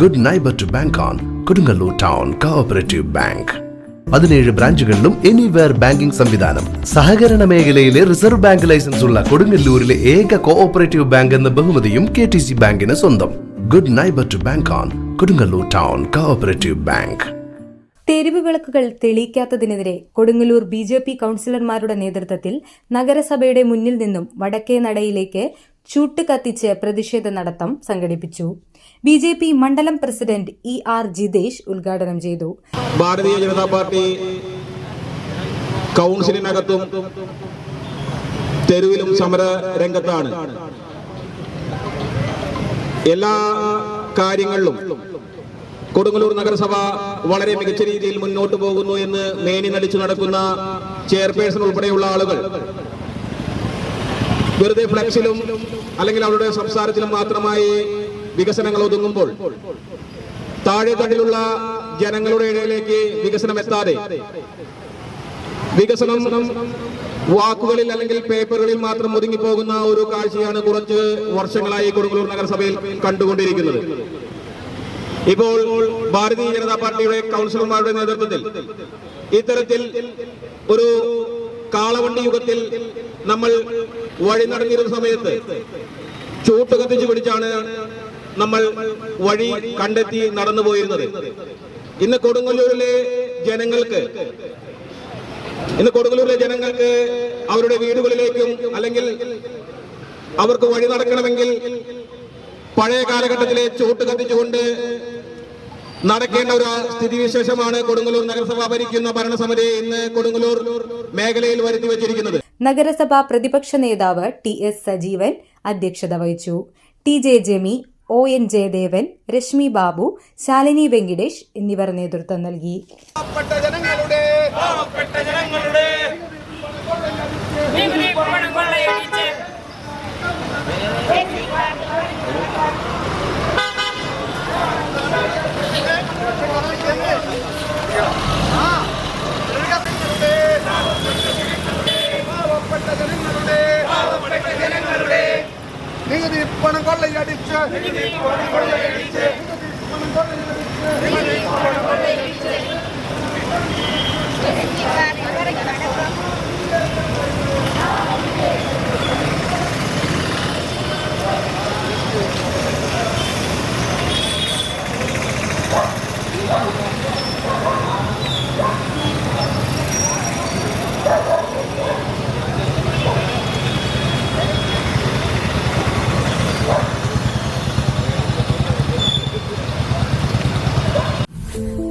Good neighbour to bank on Kodungallur town cooperative bank പതിനേഴ് ബ്രാഞ്ചുകളിലും anywhere banking സംവിധാനം സഹകരണ മേഖലയിലെ റിസർവ് ബാങ്ക് ലൈസൻസ് ഉള്ള കൊടുങ്ങല്ലൂരിലെ ഏക കോഓപ്പറേറ്റീവ് ബാങ്ക് എന്ന ബഹുമതിയും കെ ടി സി ബാങ്കിന് സ്വന്തം good neighbour to bank on Kodungallur town cooperative bank തെരുവ് വിളക്കുകൾ തെളിയിക്കാത്തതിനെതിരെ കൊടുങ്ങല്ലൂർ ബി ജെ പി കൗൺസിലർമാരുടെ നേതൃത്വത്തിൽ നഗരസഭയുടെ മുന്നിൽ നിന്നും വടക്കേ നടയിലേക്ക് ചൂട്ട് കത്തിച്ച് പ്രതിഷേധ നടത്തം സംഘടിപ്പിച്ചു ബി ജെ പി മണ്ഡലം പ്രസിഡന്റ് ഇ ആർ ജിതേഷ് ഉദ്ഘാടനം ചെയ്തു ഭാരതീയ ജനതാ പാർട്ടി കൗൺസിലിനകത്തും തെരുവിലും സമര രംഗത്താണ് എല്ലാ കാര്യങ്ങളിലും കൊടുങ്ങല്ലൂർ നഗരസഭ വളരെ മികച്ച രീതിയിൽ മുന്നോട്ട് പോകുന്നു എന്ന് മേനി നടിച്ചു നടക്കുന്ന ചെയർപേഴ്സൺ ഉൾപ്പെടെയുള്ള ആളുകൾ വെറുതെ ഫ്ലക്സിലും അല്ലെങ്കിൽ അവരുടെ സംസാരത്തിലും മാത്രമായി വികസനങ്ങൾ ഒതുങ്ങുമ്പോൾ താഴെത്തട്ടിലുള്ള ജനങ്ങളുടെ ഇടയിലേക്ക് വികസനം എത്താതെ വികസനം വാക്കുകളിൽ അല്ലെങ്കിൽ പേപ്പറുകളിൽ മാത്രം ഒതുങ്ങിപ്പോകുന്ന ഒരു കാഴ്ചയാണ് കുറച്ച് വർഷങ്ങളായി കൊടുങ്ങല്ലൂർ നഗരസഭയിൽ കണ്ടുകൊണ്ടിരിക്കുന്നത് ഇപ്പോൾ ഭാരതീയ ജനതാ പാർട്ടിയുടെ കൗൺസിലർമാരുടെ നേതൃത്വത്തിൽ ഇത്തരത്തിൽ ഒരു കാളവണ്ടി യുഗത്തിൽ നമ്മൾ വഴി നടങ്ങിയിരുന്ന സമയത്ത് ചൂട്ട് കത്തിച്ചു പിടിച്ചാണ് നമ്മൾ വഴി കണ്ടെത്തി നടന്നു പോയിരുന്നത് ഇന്ന് കൊടുങ്ങല്ലൂരിലെ ജനങ്ങൾക്ക് ഇന്ന് കൊടുങ്ങല്ലൂരിലെ ജനങ്ങൾക്ക് അവരുടെ വീടുകളിലേക്കും അല്ലെങ്കിൽ അവർക്ക് വഴി നടക്കണമെങ്കിൽ പഴയ കാലഘട്ടത്തിലെ ചൂട്ട് കത്തിച്ചുകൊണ്ട് നടക്കേണ്ട ഒരു സ്ഥിതിവിശേഷമാണ് കൊടുങ്ങല്ലൂർ നഗരസഭ ഭരിക്കുന്ന ഭരണസമിതി ഇന്ന് കൊടുങ്ങല്ലൂർ മേഖലയിൽ വരുത്തി വച്ചിരിക്കുന്നത് നഗരസഭാ പ്രതിപക്ഷ നേതാവ് ടി എസ് സജീവൻ അധ്യക്ഷത വഹിച്ചു T J Jami O N Jayadevan Reshmi Babu Shalini Venkitesh എന്നിവർ നേതൃത്വം നൽകി ജനങ്ങളുടെ நிகுதி பணம் கொள்ளையடிச்சு நிகுதி பணம் கொள்ளையடிச்சு